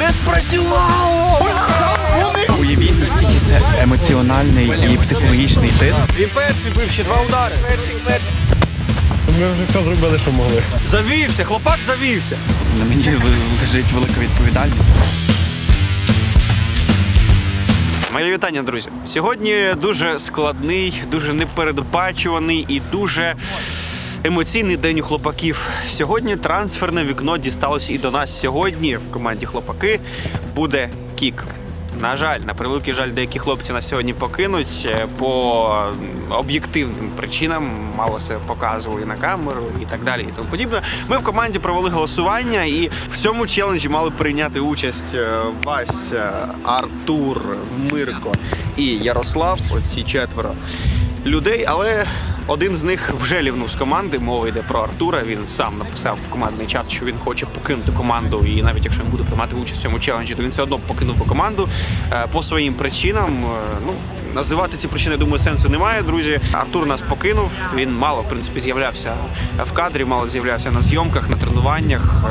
Не спрацювало! Уявіть, наскільки це емоціональний і психологічний тиск. Він перший бив ще два удари. Ми вже все зробили, що могли. Завівся, хлопак завівся. На мені лежить велика відповідальність. Мої вітання, друзі. Сьогодні дуже складний, дуже непередбачуваний і дуже емоційний день у хлопаків. Сьогодні трансферне вікно дісталося і до нас. Сьогодні в команді хлопаки буде кік. На жаль, на превеликий жаль, деякі хлопці нас сьогодні покинуть е, по об'єктивним причинам. Мало це показували на камеру і так далі. І тому подібне. Ми в команді провели голосування, і в цьому челенджі мали прийняти участь е, Вася, Артур, Мирко і Ярослав. Оці четверо людей, але один з них вже лівнув з команди. Мова йде про Артура. Він сам написав в командний чат, що він хоче покинути команду. І навіть якщо він буде приймати участь в цьому челенджі, то він все одно покинув би команду е, по своїм причинам. Е, Ну називати ці причини, думаю, сенсу немає, друзі. Артур нас покинув. Він мало в принципі з'являвся в кадрі, мало з'являвся на зйомках, на тренуваннях.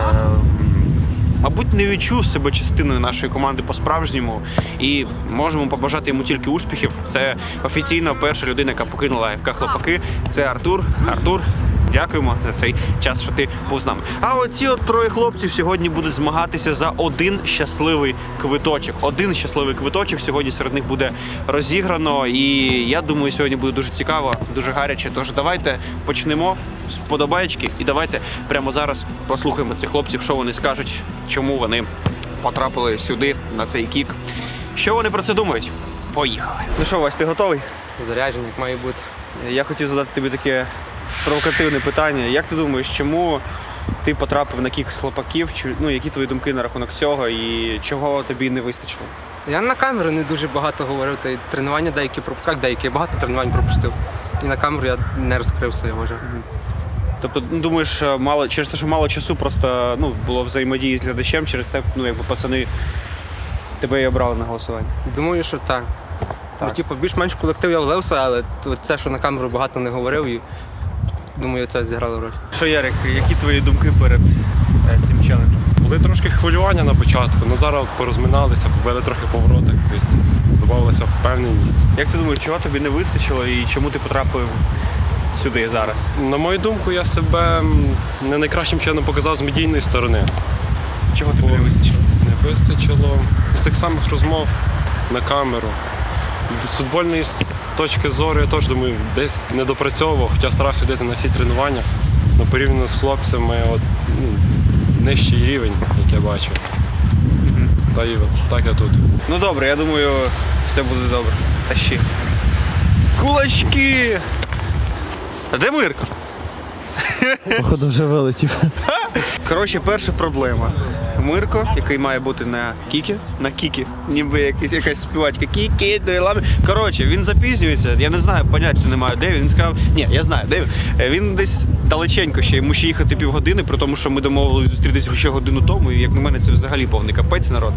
Мабуть, не відчув себе частиною нашої команди по-справжньому, і можемо побажати йому тільки успіхів. Це офіційно перша людина, яка покинула ФК Хлопаки. Це Артур. Артур, дякуємо за цей час, що ти був з нами. А оці от троє хлопців сьогодні будуть змагатися за один щасливий квиточок. Один щасливий квиточок сьогодні серед них буде розіграно. І я думаю, сьогодні буде дуже цікаво, дуже гаряче. Тож давайте почнемо з подобаєчки і давайте прямо зараз послухаємо цих хлопців, що вони скажуть, чому вони потрапили сюди на цей кік. Що вони про це думають? Поїхали. Ну що, Вась, ти готовий? Заряджений, як має бути. Я хотів задати тобі таке провокативне питання. Як ти думаєш, чому ти потрапив на кік хлопаків? Ну, які твої думки на рахунок цього і чого тобі не вистачило? Я на камеру не дуже багато говорив, та й тренування деякі пропускав, деякі я багато тренувань пропустив. І на камеру я не розкрив своє може. Тобто, ну, думаєш, мало через те, що мало часу, просто ну, було взаємодії з глядачем, через те, ну, якби пацани тебе і обрали на голосування. Думаю, що так. Так. Ну, типу, більш-менш колектив я влився, але це, що на камеру багато не говорив, і думаю, це зіграло роль. Що, Ярик, які твої думки перед е, цим челенджем? Були трошки хвилювання на початку, але зараз порозминалися, побили трохи повороти, тобто додавалася впевненість. Як ти думаєш, чого тобі не вистачило і чому ти потрапив сюди зараз? На мою думку, я себе не найкращим чином показав з медійної сторони. Чого тобі не вистачило? Не вистачило цих самих розмов на камеру. З футбольної точки зору я теж думаю, десь не допрацьовував, хоча старався ходити на всі тренування. Но порівняно з хлопцями, от, ну, нижчий рівень, як я бачив. Та і так я тут. Ну добре, я думаю, все буде добре. Тащи. Кулачки! А де Мирко? Походу вже вилетів. Коротше, перша проблема. Мирко, який має бути на кікі, на кікі, ніби якась, якась співачка. Кікі, до лами. Коротше, він запізнюється. Я не знаю, поняття не маю, де він. Сказав, ні, я знаю, де він. Е, Він десь далеченько ще, йому ще їхати півгодини, при тому, що ми домовилися зустрітися ще годину тому, і як на мене, це взагалі повний капець народ.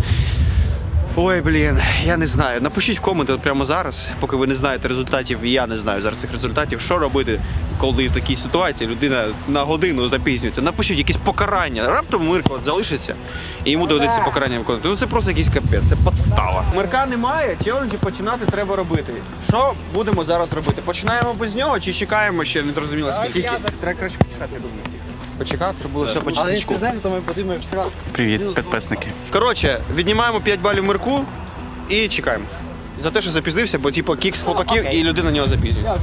Ой, блін, я не знаю. Напишіть в коменти от прямо зараз, поки ви не знаєте результатів, і я не знаю зараз цих результатів, що робити, коли в такій ситуації людина на годину запізнюється. Напишіть якісь покарання. Раптом Мирко от залишиться, і йому доведеться покарання виконувати. Ну це просто якийсь капець, це подстава. Мирка немає, челенджі починати треба робити. Що будемо зараз робити? Починаємо без нього чи чекаємо ще не зрозуміло скільки? Треба краще почекати, я думаю, всіх. Почекати, щоб було все по Але чесночку. якщо знаєте, то ми потрібно що Привіт, підписники. Коротше, віднімаємо 5 балів Мирку і чекаємо. За те, що запізнився, бо типу кік з хлопаків і людина на нього запізнюється.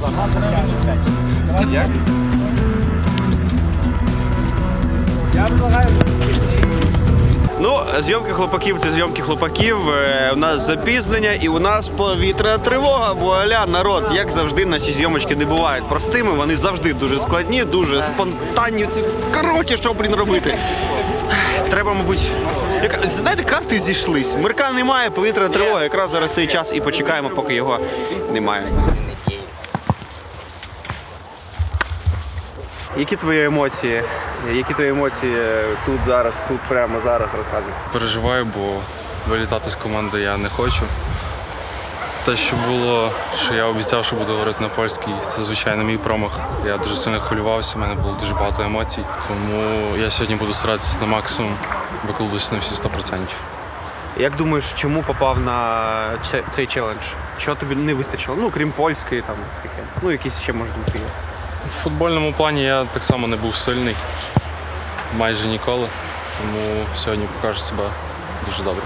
Ну, зйомки хлопаків це зйомки хлопаків. Е, У нас запізнення і у нас повітряна тривога. Вуаля, народ, як завжди, наші зйомочки не бувають простими. Вони завжди дуже складні, дуже спонтанні. Це коротше, що блін робити. Треба, мабуть, як знаєте, карти зійшлись. Мирка немає, повітряна тривога. Якраз зараз цей час і почекаємо, поки його немає. Які твої емоції? Які твої емоції тут зараз, тут прямо зараз розказуй? переживаю, бо вилітати з команди я не хочу. Те, що було, що я обіцяв, що буду говорити на польській, це звичайно мій промах. Я дуже сильно хвилювався, в мене було дуже багато емоцій. Тому я сьогодні буду старатися на максимум викладатися на всі 100%. Як думаєш, чому попав на цей челендж? Що тобі не вистачило? Ну, крім польської, там таке. Ну, якісь ще може бути. В футбольному плані я так само не був сильний майже ніколи, тому сьогодні покажу себе дуже добре.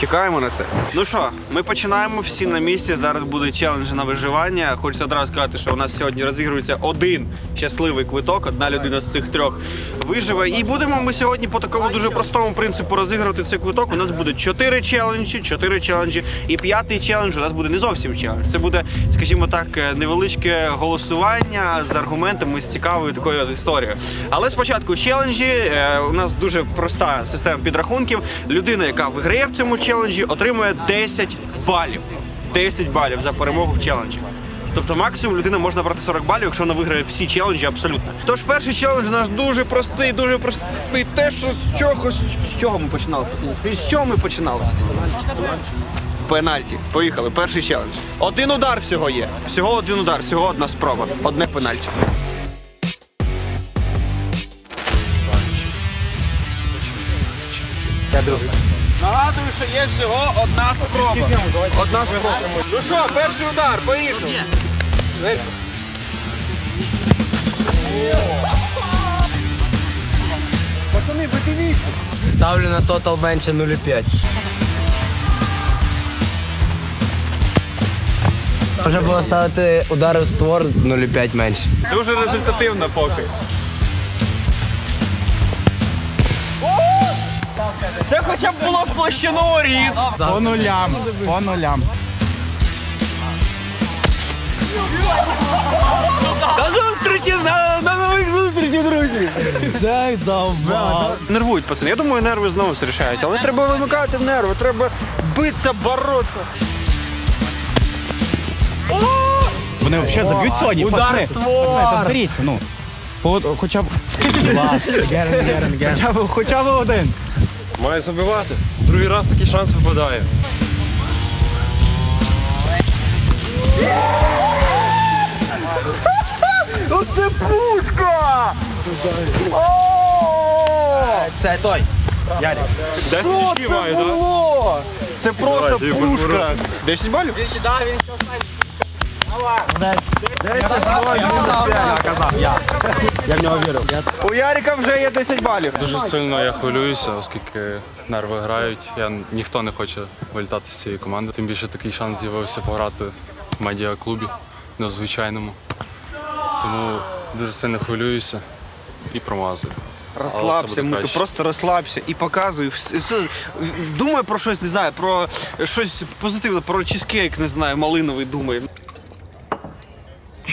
Чекаємо на це. Ну що, ми починаємо всі на місці. Зараз буде челендж на виживання. Хочеться одразу сказати, що у нас сьогодні розігрується один щасливий квиток. Одна людина з цих трьох виживе. І будемо ми сьогодні по такому дуже простому принципу розігрувати цей квиток. У нас буде чотири челенджі, чотири челенджі. І п'ятий челендж у нас буде не зовсім челендж. Це буде, скажімо так, невеличке голосування з аргументами з цікавою такою історією. Але спочатку челенджі. Е, У нас дуже проста система підрахунків. Людина, яка виграє в цьому челенджі, отримує 10 балів. 10 балів за перемогу в челенджі. Тобто максимум людина може набрати 40 балів, якщо вона виграє всі челенджі абсолютно. Тож перший челендж у нас дуже простий, дуже простий. Те, що з чогось. З чого ми починали? Скажіть, з чого ми починали? Пенальті. Поїхали. Перший челендж. Один удар всього є. Всього один удар, всього одна спроба. Одне пенальті. Нагадую, що є всього одна спроба. Одна спроба. Ну що, перший удар, поїхали. Ставлю на тотал менше 0,5. Можна було ставити удари в створ 0,5 менше. Дуже результативно поки. Хоча б було в площину оріт. По нулям, по нулям. До зустрічі на, на нових зустрічей, друзі. Завал. Нервують пацани. Я думаю, нерви знову зрішають, але треба вимикати нерви, треба битися, боротися. Вони взагалі заб'ють сьогодні. Удар створ! Пацани, та зберіться, ну. По. Хоча б, хоча б один. Має забивати. Другий раз такий шанс випадає. Оце пушка! Це той. Ярик. 10 очків має, так? було? Це просто Давай, ти пушка. 10 балів? У Ярика вже є 10 балів. Дуже сильно я хвилююся, оскільки нерви грають. Я ніхто не хоче вилітати з цієї команди. Тим більше такий шанс з'явився пограти в медіаклубі на звичайному. Тому дуже сильно хвилююся і промазую. Розслабся, Мика, просто розслабся і показуй. все- про щось, не знаю, про щось позитивне, про чизкейк, не знаю, малиновий думай.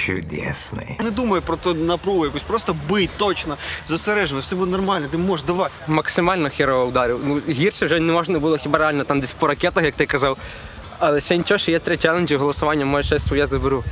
Чудесний. Не думай про ту напругу якусь, просто бий точно, зосереджено, все буде нормально, ти можеш, давай. Максимально херово ударив. Ну, гірше вже не можна було хіба реально там десь по ракетах, як ти казав. Але ще нічого, що є три челенджі, голосування, може ще своє заберу.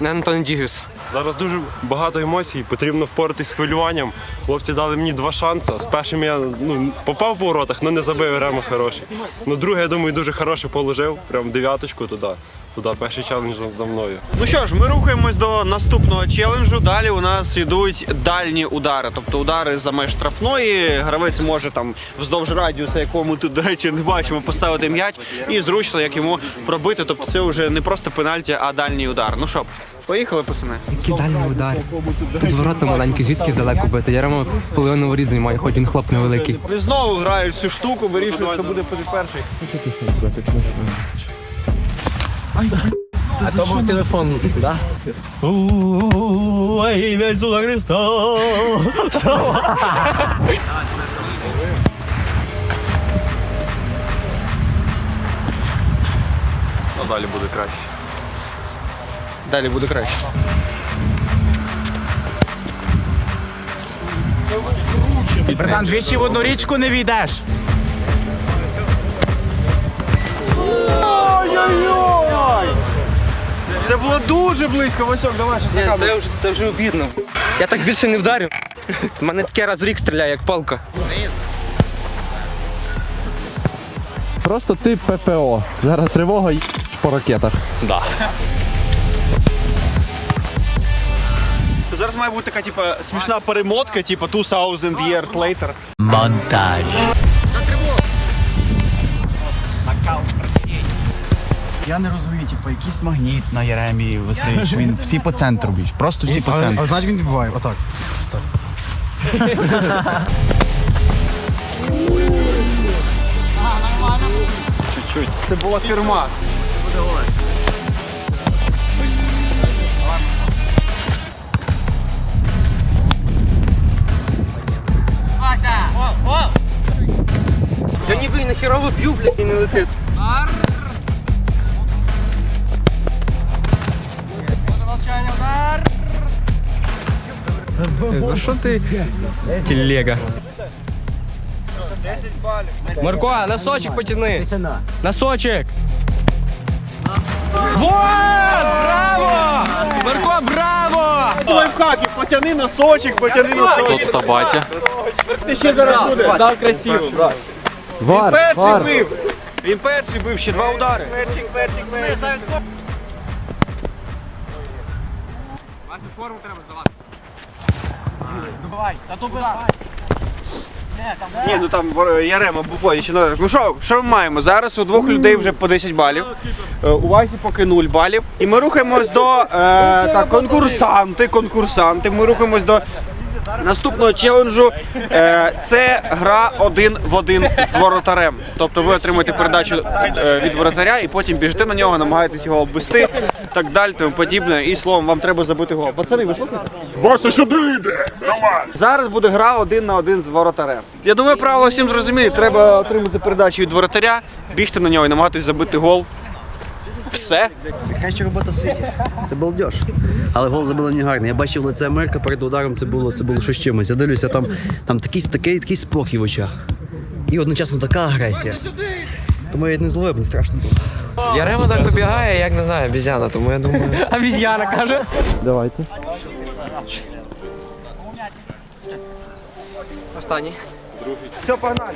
Не Антон Дігюс. Зараз дуже багато емоцій, потрібно впоратись з хвилюванням. Хлопці дали мені два шанси. З першим я ну, попав по воротах, але не забив ремо хороший. Ну, другий, я думаю, дуже хороше положив, прям дев'яточку туди. Туди перший челендж за- мною. Ну що ж, ми рухаємось до наступного челенджу. Далі у нас йдуть дальні удари, тобто удари за меж штрафної. Гравець може там вздовж радіуса, якого ми тут, до речі, не бачимо, поставити м'яч і зручно як йому пробити. Тобто це вже не просто пенальті, а дальній удар. Ну що, поїхали, пацани. Які дальні удари. Тут ворота маленькі, звідки здалеку бити. Я Яромо половину воріт займає, хоч він хлоп невеликий. Вони знову грають цю штуку, вирішують, хто буде перший. А то був телефон, да? Ой, ім'я Ісуса Христа! Далі буде краще. Далі буде краще. Братан, двічі в одну річку не війдеш. Ой-ой-ой! Це було дуже близько, Васьок, давай щось Ні, це вже, це вже обідно. Я так більше не вдарю. У мене таке раз в рік стріляє, як палка. Просто ти ППО. Зараз тривога й по ракетах. Зараз має бути така, типа, смішна перемотка, типа 2000 years later. Монтаж. Я не розумію, типу, якийсь магніт на Єремі висить, він всі по центру б'ють. Просто всі по центру. значить він відбуває, отак. Чуть-чуть. Це була фірма. Я ніби і на хірово б'ю, блядь, і не летить. Ну що ти? Телега. Марко, носочек потяни. Носочек. Вот! Браво! Марко, браво! Лайфхаки, потяни носочок, потяни носочок. Тут та батя. Ти ще зараз буде. Дав красиво. Вар, Перший бив. Він перший бив, ще два удари. Перчик, перчик, перчик. Ні, ну там вор- Ярема Буфой ще не- Ну що, що ми маємо? Зараз у двох людей вже по 10 балів. Е, У Васі поки 0 балів. І ми рухаємось до е, так, конкурсанти, конкурсанти. Ми рухаємось до наступного челенджу. Е, це гра один в один з воротарем. Тобто ви отримуєте передачу е, від воротаря і потім біжите на нього, намагаєтесь його обвести, так далі, тому подібне. І словом, вам треба забити гол. Пацани, ви слухаєте? Вася сюди йде! Давай! Зараз буде гра один на один з воротарем. Я думаю, правила всім зрозуміли. Треба отримати передачу від воротаря, бігти на нього і намагатись забити гол. Все. Краща робота в світі. Це балдеж. Але гол забили не гарний. Я бачив лице Америка перед ударом, це було, це було щось з чимось. Я дивлюся, там, там такий, такий, такий спокій в очах. І одночасно така агресія. Тому я не зловив, мені страшно було. Ярема так вибігає, як не знаю, обізяна, тому я думаю. Обізяна каже. Давайте. Останній. Все, погнали.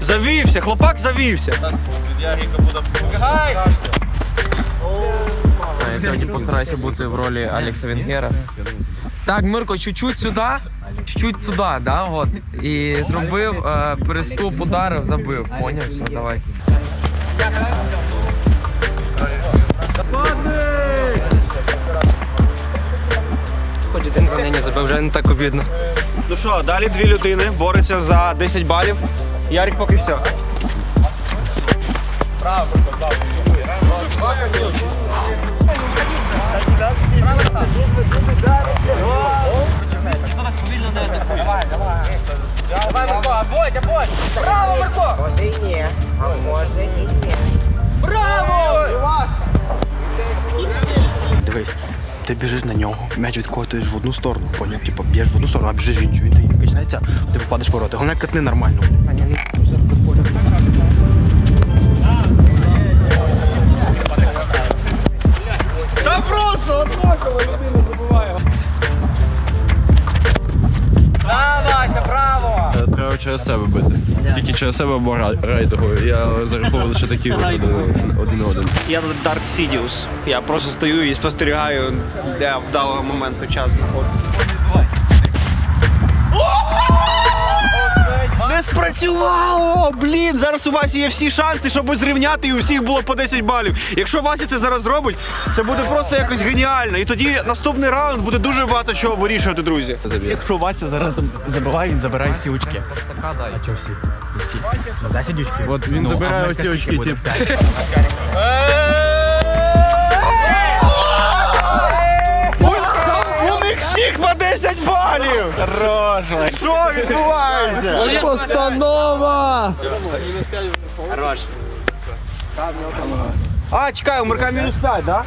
Завівся, хлопак завівся. Я сьогодні постараюся бути в ролі Алекса Венгера. Так, Мирко, чуть-чуть сюди, чуть-чуть туди, да, от. І зробив е, переступ ударив, забив. Поняв, все, давай. Забив, вже не так обідно. Ну що, далі дві людини борються за 10 балів. Ярик поки все. Право, Браво, Марко! Може і ні. А може і ні. Браво! Дивись, ти біжиш на нього, м'яч відкотуєш в одну сторону, поняв? Типу б'єш в одну сторону, а біжиш в іншу. Він тоді качнеться, ти попадеш в ворота. Головне катни нормально. Та просто однаково людина забуває. Треба через себе бити. Тільки через себе або рейдову. Я зараховую лише такі один один. Я на Дарт Сідіус. Я просто стою і спостерігаю, де вдалого моменту час знаходиться. Не спрацювало! Блін, зараз у Васі є всі шанси, щоб зрівняти і у всіх було по 10 балів. Якщо Вася це зараз зробить, це буде просто якось геніально. І тоді наступний раунд буде дуже багато чого вирішувати, друзі. Якщо Вася зараз забиває, він забирає всі очки. А чого всі? Всі. Ну, 10 очків. От він Ну, забирає оці очки. Всіх по 10 балів! Хорош! Що відбувається? Постанова! А, чекай, у Марка мінус 5, да?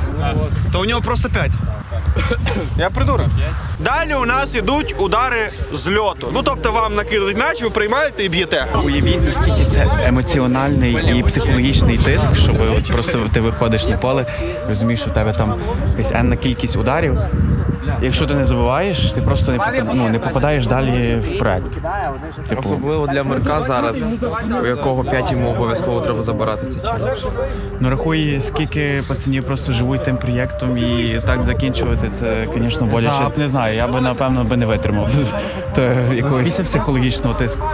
То у нього просто 5. Я придурок. Далі у нас ідуть удари з льоту. Ну тобто вам накидують м'яч, ви приймаєте і б'єте. Уявіть, наскільки це емоціональний і психологічний тиск, щоб от просто ти виходиш на поле, розумієш, що у тебе там якась енна кількість ударів. Якщо ти не забуваєш, ти просто не попад- ну, не попадаєш далі вперед. Типу, Особливо для Мирка зараз, у якого 5 йому обов'язково треба забирати цей челендж. ну рахуй, скільки пацанів просто живуть тим проєктом і так передбачувати, це, звісно, боляче. Не знаю, я би напевно би не витримав то якогось психологічного тиску.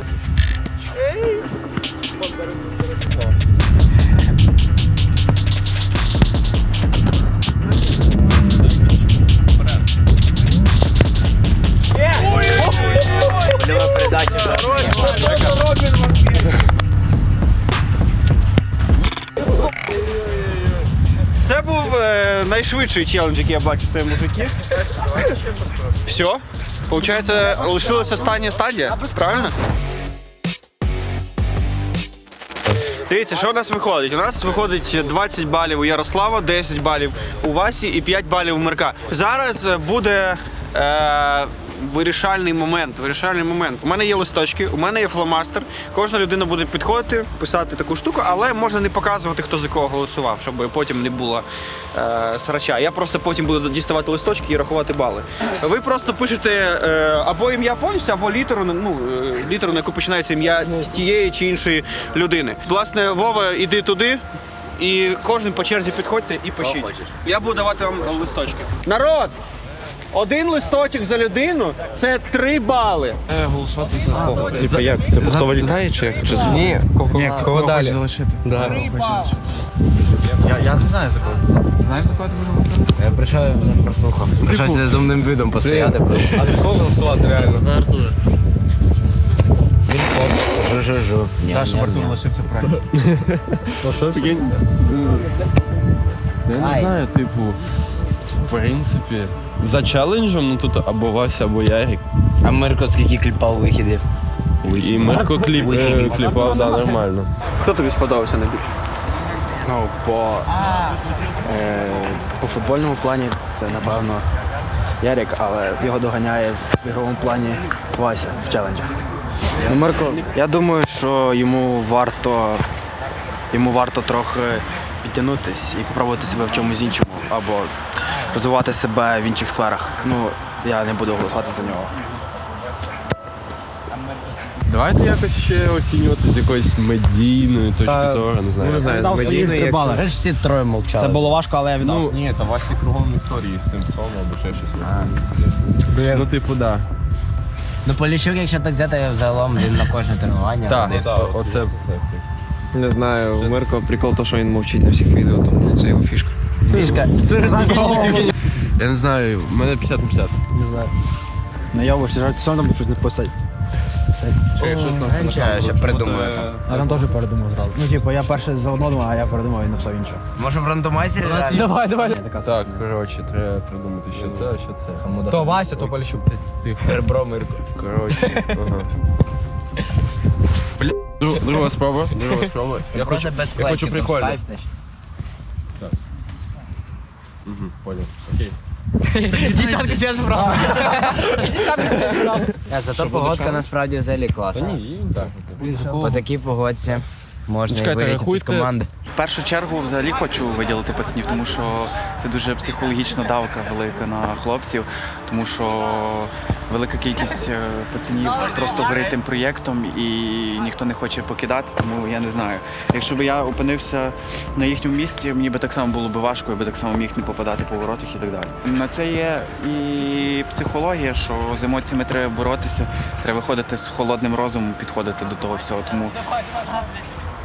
Найшвидший челендж, який я бачу в своєму житті. Все. Получається, лишилася остання стадія, правильно? Дивіться, що у нас виходить? У нас виходить 20 балів у Ярослава, 10 балів у Васі і 5 балів у Мирка. Зараз буде е, вирішальний момент. Вирішальний момент. У мене є листочки, у мене є фломастер. Кожна людина буде підходити, писати таку штуку, але може не показувати, хто за кого голосував, щоб потім не було е, срача. Я просто потім буду діставати листочки і рахувати бали. Ви просто пишете е, або ім'я повністю, або літеру, ну, е, літеру, на яку починається ім'я тієї чи іншої людини. Власне, Вова, іди туди. І кожен по черзі підходьте і пишіть. Я буду давати вам листочки. Народ! Один листочок за людину це три бали. Типа як? Типу хто валіт? Знаєш, чи як? Чи Ні, кого, Ні, кого кого далі? залишити? Да. Кого? Я, я не знаю за кого. Ти знаєш за кого ти будеш голосувати? Я прийшов прослухав. Прийшов з умним видом постояти. А за кого голосувати реально? За Артура. Жу-жу-жу. Так, щоб Артур лишився правильно. Я не знаю, типу, в принципі, за челенджем, ну тут або Вася, або Ярик. А Мирко скільки кліпав вихідів? І Мирко кліп, е, кліпав, да, нормально. Хто тобі сподобався найбільше? Ну, по, е, по футбольному плані це, напевно, Ярик, але його доганяє в ігровому плані Вася в челенджах. Ну, Мирко, я думаю, що йому варто, йому варто трохи підтягнутись і спробувати себе в чомусь іншому, або розвивати себе в інших сферах. Ну, я не буду голосувати за нього. Давайте якось ще оцінювати з якоїсь медійної точки зору, не знаю. Не знаю, медійний як... бали. Ви ж всі троє мовчали. Це було важко, але я віддав. Ну, ні, та Васі кругом історії з тим псом або ще щось. Ну, типу, да. Ну, Поліщук, якщо так взяти, загалом він на кожне тренування. Так, ходив. оце. Не знаю, у Мирко прикол то, що він мовчить на всіх відео, тому це його фішка. Фішка. Я не знаю, в мене 50 на 50. Не Ну, я вважаю, жарти сам там щось не постать. Я ще придумаю. А там теж передумав зразу. Ну, типу, я перше за одно думав, а я передумав і написав інше. Може в рандомайзері? Давай, давай. Така Так, коротше, треба придумати, що це, а що це. То Вася, то Поліщук. Ребро Мирко. Коротше, ага. Бля, дру- друга спроба, друга спроба. Я хочу, Просто без я хочу клейки, прикольно. ставь, значить. Мгм, Понял, окей. Десятка збрав. Е, Зато погодка насправді взагалі класна. Ні, так. По такій погодці можна і Чекайте, з рахуйте. команди. В першу чергу взагалі хочу виділити пацанів, тому що це дуже психологічна давка велика на хлопців, тому що велика кількість е, пацанів просто горить тим проєктом і ніхто не хоче покидати, тому я не знаю. Якщо б я опинився на їхньому місці, мені би так само було б важко, я би так само міг не попадати по воротах і так далі. На це є і психологія, що з емоціями треба боротися, треба виходити з холодним розумом, підходити до того всього. Тому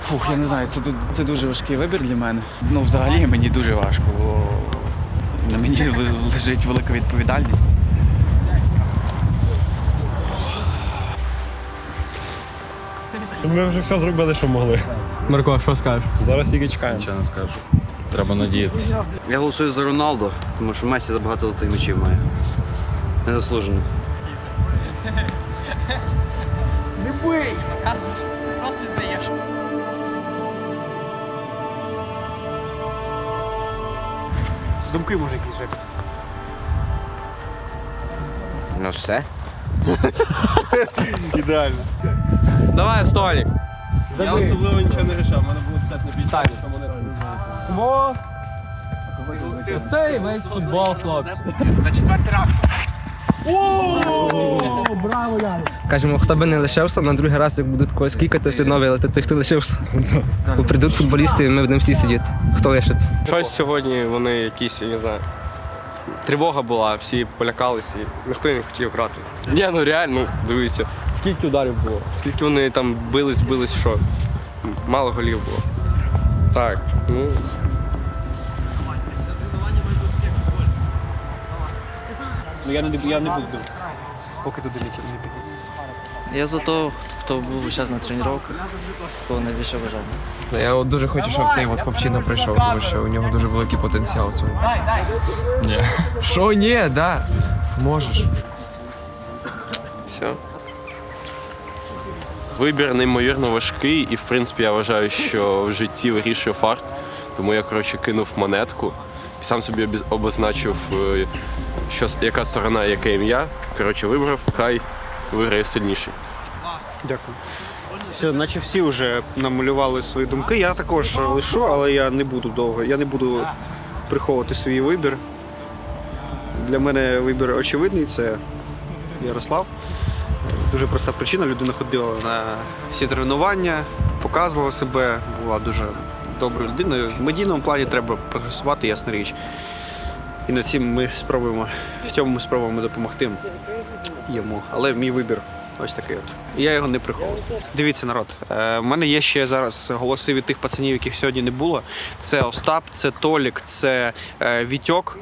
Фух, я не знаю, це, це дуже важкий вибір для мене. Ну, взагалі мені дуже важко, бо на мені лежить велика відповідальність. Ми вже все зробили, що могли. Мирко, що скажеш? Зараз тільки чекаємо. Нічого не скажу. Треба надіятися. Я голосую за Роналдо, тому що Месі забагато золотих м'ячів має. Незаслужено. Думки може якісь вже. Ну все. Ідеально. Давай, Столік. Я особливо нічого не рішав, в мене було 50 на 50, що мене Цей весь футбол, хлопці. Кажемо, хто би не лишився, на другий раз, як будуть когось кікати, все одно вилетить той, хто лишився. Бо прийдуть футболісти, і ми будемо всі сидіти. Хто лишиться? Щось сьогодні вони якісь, я не знаю, тривога була, всі полякались і ніхто не хотів грати. Ні, ну реально, дивіться, скільки ударів було, скільки вони там бились, бились, що мало голів було. Так, ну. Ну я не, я не буду, поки туди не піду. Я за того, хто був зараз на тренуваннях, кого найбільше вважав. Я от дуже хочу, щоб цей от хлопчина прийшов, тому що у нього дуже великий потенціал в цьому. Ні. Що ні, да. Можеш. Все. Вибір неймовірно важкий, і в принципі я вважаю, що в житті вирішує фарт. Тому я коротше кинув монетку сам собі обозначив, е, що, яка сторона, яке ім'я. Коротше, вибрав, хай виграє сильніший. Дякую. Все, наче всі вже намалювали свої думки. Я також лишу, але я не буду довго. Я не буду приховувати свій вибір. Для мене вибір очевидний це Ярослав. Дуже проста причина. Людина ходила на всі тренування, показувала себе, була дуже доброю людиною. В медійному плані треба прогресувати, ясна річ. І над цим ми спробуємо, в цьому ми спробуємо допомогти йому. Але мій вибір ось такий от. Я його не приховую. Дивіться, народ. е, В мене є ще зараз голоси від тих пацанів, яких сьогодні не було. Це Остап, це Толік, це е, Вітьок.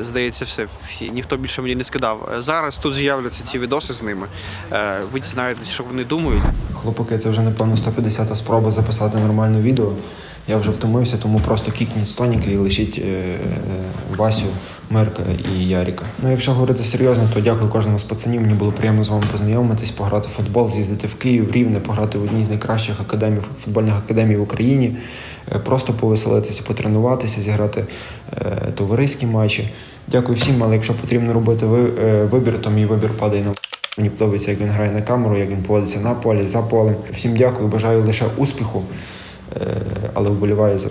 Здається, все, всі, ніхто більше мені не скидав. Е, Зараз тут з'являться ці відоси з ними. Е, Ви дізнаєтесь, що вони думають. Хлопаки, це вже напевно 150-та спроба записати нормальне відео. Я вже втомився, тому просто кікніть стоніки і лишіть е, е, Васю, Мерка і Яріка. Ну, якщо говорити серйозно, то дякую кожному з пацанів. Мені було приємно з вами познайомитись, пограти в футбол, з'їздити в Київ, Рівне, пограти в одній з найкращих академій, футбольних академій в Україні, е, просто повеселитися, потренуватися, зіграти товариські матчі. Дякую всім, але якщо потрібно робити ви- вибір, то мій вибір падає на Мені подобається, як він грає на камеру, як він поводиться на полі, за полем. Всім дякую, бажаю лише успіху, але вболіваю за.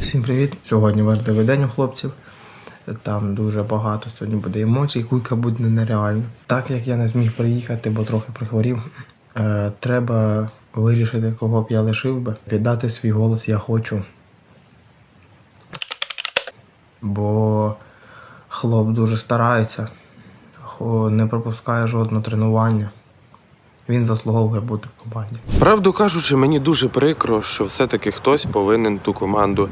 Всім привіт! Сьогодні важливий день у хлопців. Там дуже багато сьогодні буде емоцій, куйка буде нереальна. Так як я не зміг приїхати, бо трохи прихворів, е, треба вирішити, кого б я лишив би. Віддати свій голос я хочу. Бо хлоп дуже старається, не пропускає жодного тренування. Він заслуговує бути в команді. Правду кажучи, мені дуже прикро, що все-таки хтось повинен ту команду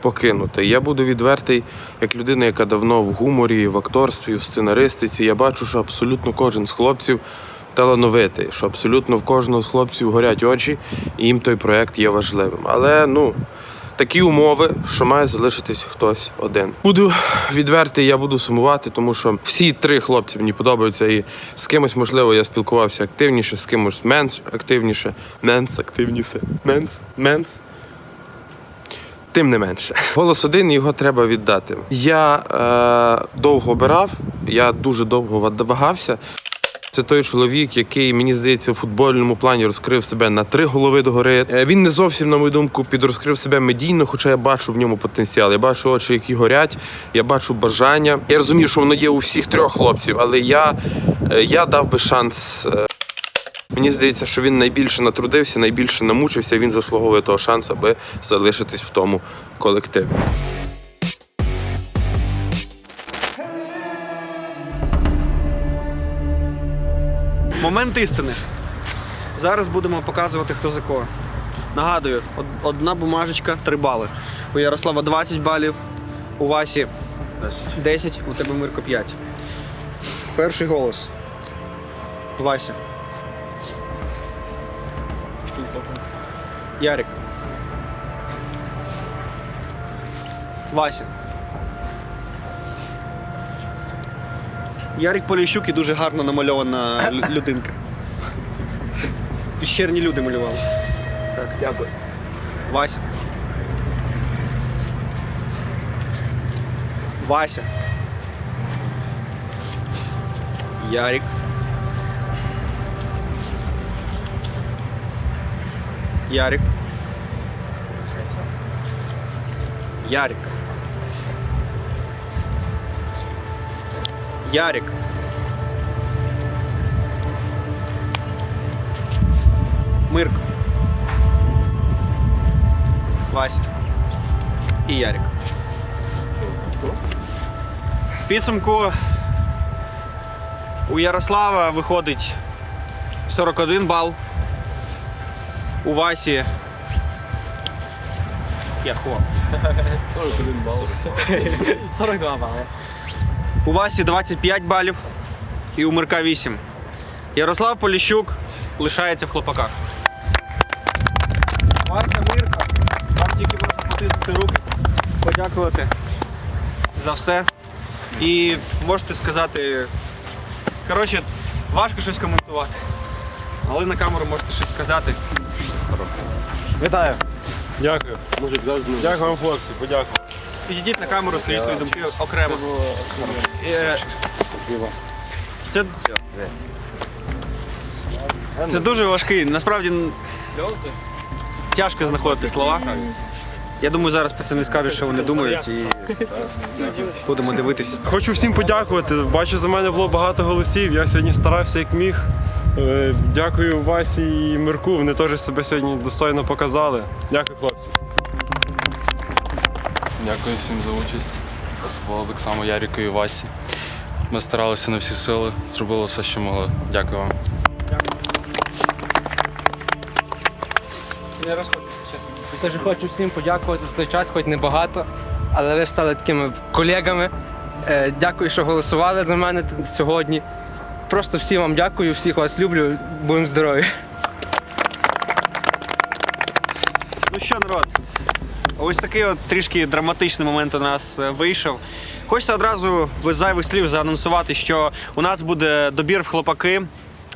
покинути. Я буду відвертий, як людина, яка давно в гуморі, в акторстві, в сценаристиці. Я бачу, що абсолютно кожен з хлопців талановитий, що абсолютно в кожного з хлопців горять очі, і їм той проект є важливим. Але ну. Такі умови, що має залишитись хтось один. Буду відвертий, я буду сумувати, тому що всі три хлопці мені подобаються. І з кимось, можливо, я спілкувався активніше, з кимось менш активніше. Менс активніше. Менс, менс. Тим не менше. Голос один його треба віддати. Я е, довго обирав, я дуже довго вагався. Це той чоловік, який, мені здається, в футбольному плані розкрив себе на три голови догори. Е, Він не зовсім, на мою думку, підрозкрив себе медійно, хоча я бачу в ньому потенціал. Я бачу очі, які горять, я бачу бажання. Я розумію, що воно є у всіх трьох хлопців, але я, е, я дав би шанс. е, Мені здається, що він найбільше натрудився, найбільше намучився. Він заслуговує того шансу, аби залишитись в тому колективі. Момент істини. Зараз будемо показувати, хто за кого. Нагадую, одна бумажечка 3 бали. У Ярослава 20 балів, у Васі 10, у тебе Мирко 5. Перший голос. Вася. Ярик. Вася. Ярик Поліщук і дуже гарно намальована лю- людинка. Це Піщерні люди малювали. Так, дякую. Вася. Вася. Ярик. Ярик. Ярик. Ярик. Мирко. Вася. І Ярик. В підсумку у Ярослава виходить 41 бал. У Васі. Я хо. 41 бал. 42 бали. У Васі 25 балів і у Мирка 8. Ярослав Поліщук лишається в хлопаках. Вася Мирка, вам тільки можна потиснути руки, подякувати за все. І можете сказати. Коротше, важко щось коментувати. Але на камеру можете щось сказати. Вітаю. Дякую. Дякую вам, хлопці, подякую. Підійдіть на камеру, скажіть свої думки окремо. Е, Це, це дуже важкий. Насправді тяжко знаходити слова. Я думаю, зараз пацани скажуть, що вони думають, і будемо дивитись. Хочу всім подякувати. Бачу, за мене було багато голосів. Я сьогодні старався як міг. Е, Дякую Васі і Мирку. Вони теж себе сьогодні достойно показали. Дякую, хлопці. Дякую всім за участь. Особливо так само Ярику і Васі. Ми старалися на всі сили, зробили все, що могли. Дякую вам. Не розходьтеся, чесно. Теж хочу всім подякувати за той час, хоч небагато, але ви стали такими колегами. Е, Дякую, що голосували за мене т- сьогодні. Просто всім вам дякую, всіх вас люблю, будемо здорові. Ну що, народ, ось такий от трішки драматичний момент у нас е, вийшов. Хочеться одразу без зайвих слів заанонсувати, що у нас буде добір в хлопаки.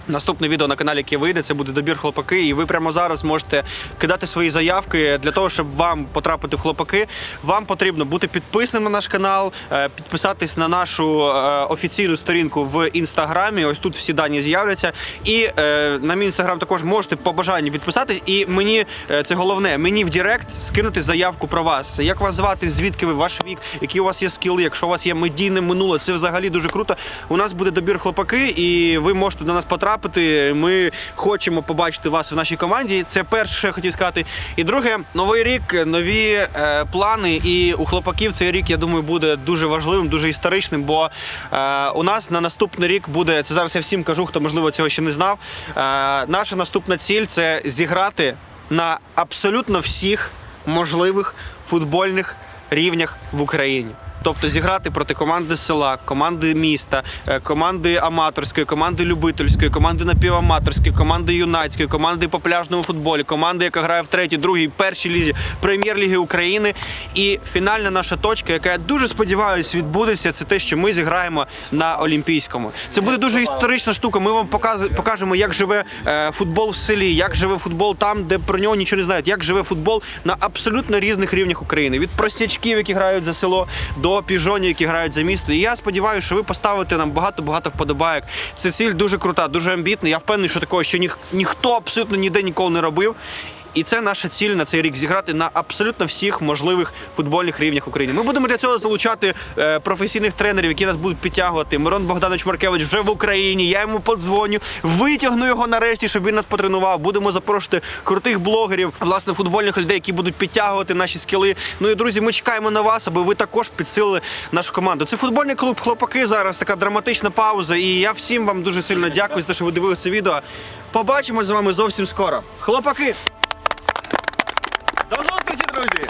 Наступне відео на каналі, яке вийде, це буде добір хлопаки, і ви прямо зараз можете кидати свої заявки для того, щоб вам потрапити в хлопаки. Вам потрібно бути підписаним на наш канал, е, підписатись на нашу е, офіційну сторінку в інстаграмі. Ось тут всі дані з'являться. І е, на мій інстаграм також можете по бажанню підписатись. І мені це головне, мені в Директ скинути заявку про вас. Як вас звати, звідки ви, ваш вік, які у вас є скіли, якщо у вас є медійне минуле, це взагалі дуже круто. У нас буде добір хлопаки, і ви можете до нас потрапити. Ми хочемо побачити вас в нашій команді. Це перше, що я хотів сказати. І друге, новий рік, нові е, плани. І у хлопаків цей рік, я думаю, буде дуже важливим, дуже історичним. Бо е, у нас на наступний рік буде це зараз. Я всім кажу, хто можливо цього ще не знав. Е, наша наступна ціль це зіграти на абсолютно всіх можливих футбольних рівнях в Україні. Тобто зіграти проти команди села, команди міста, е, команди аматорської, команди любительської, команди напіваматорської, команди юнацької, команди по пляжному футболі, команди, яка грає в третій, другій, першій лізі прем'єр-ліги України. І фінальна наша точка, яка я дуже сподіваюся, відбудеться, це те, що ми зіграємо на Олімпійському. Це буде дуже історична штука. Ми вам покажемо, як живе е, футбол в селі, як живе футбол там, де про нього нічого не знають, як живе футбол на абсолютно різних рівнях України. Від простячків, які грають за село, до піжонів, які грають за місто. І я сподіваюся, що ви поставите нам багато-багато вподобайок. Це ціль дуже крута, дуже амбітна. Я впевнений, що такого ще ніх, ніхто абсолютно ніде ніколи не робив. І це наша ціль на цей рік зіграти на абсолютно всіх можливих футбольних рівнях України. Ми будемо для цього залучати е, професійних тренерів, які нас будуть підтягувати. Мирон Богданович Маркевич вже в Україні. Я йому подзвоню, витягну його нарешті, щоб він нас потренував. Будемо запрошувати крутих блогерів, власне, футбольних людей, які будуть підтягувати наші скіли. Ну і друзі, ми чекаємо на вас, аби ви також підсилили нашу команду. Це футбольний клуб Хлопаки. Зараз така драматична пауза. І я всім вам дуже сильно дякую за те, що ви дивилися це відео. Побачимось з вами зовсім скоро. Хлопаки! друзі.